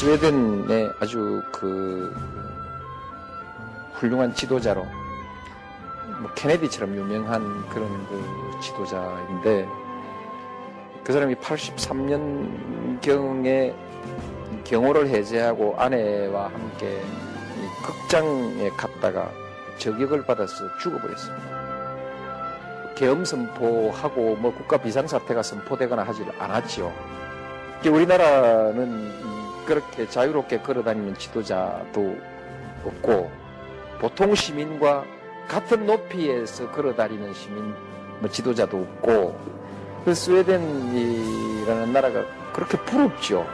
스웨덴의 아주 그 훌륭한 지도자로 뭐 케네디처럼 유명한 그런 그 지도자인데 그 사람이 83년 경에 경호를 해제하고 아내와 함께 극장에 갔다가 저격을 받아서 죽어버렸습니다. 계엄 선포하고 뭐 국가 비상사태가 선포되거나 하지를 않았지요. 우리나라는 그렇게 자유롭게 걸어다니는 지도자도 없고 보통 시민과 같은 높이에서 걸어다니는 시민 뭐 지도자도 없고 그 스웨덴이라는 나라가 그렇게 부럽죠.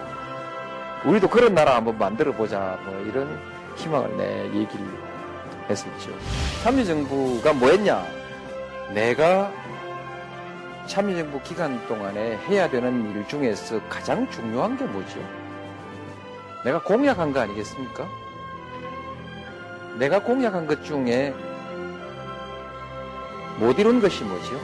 우리도 그런 나라 한번 만들어 보자 뭐 이런 희망을 내 얘기를 했었죠. 참여정부가 뭐 했냐? 내가 참여정부 기간 동안에 해야 되는 일 중에서 가장 중요한 게 뭐죠? 내가 공약한 거 아니겠습니까? 내가 공약한 것 중에 못 이룬 것이 뭐죠?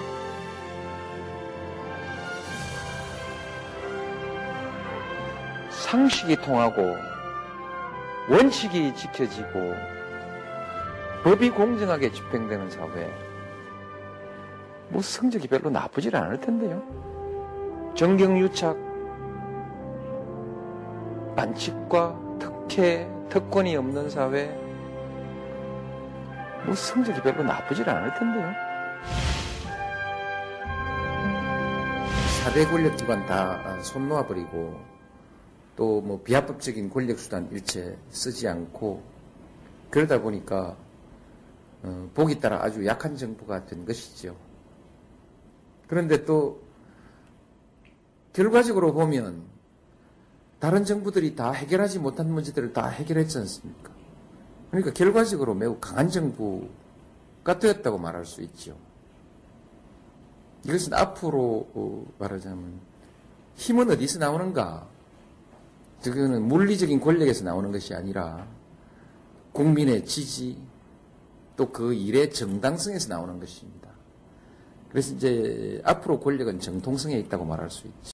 상식이 통하고 원칙이 지켜지고 법이 공정하게 집행되는 사회 뭐 성적이 별로 나쁘질 않을 텐데요. 정경유착, 반칙과 특혜, 특권이 없는 사회, 뭐 성적이 별로 나쁘질 않을 텐데요. 4대 권력 기관 다 손 놓아버리고 또 뭐 비합법적인 권력 수단 일체 쓰지 않고 그러다 보니까 어, 보기 따라 아주 약한 정부가 된 것이죠. 그런데 또 결과적으로 보면 다른 정부들이 다 해결하지 못한 문제들을 다 해결했지 않습니까? 그러니까 결과적으로 매우 강한 정부가 되었다고 말할 수 있죠. 이것은 앞으로 어, 말하자면 힘은 어디서 나오는가? 그거는 물리적인 권력에서 나오는 것이 아니라 국민의 지지 또 그 일의 정당성에서 나오는 것입니다. 그래서 이제 앞으로 권력은 정통성에 있다고 말할 수 있죠.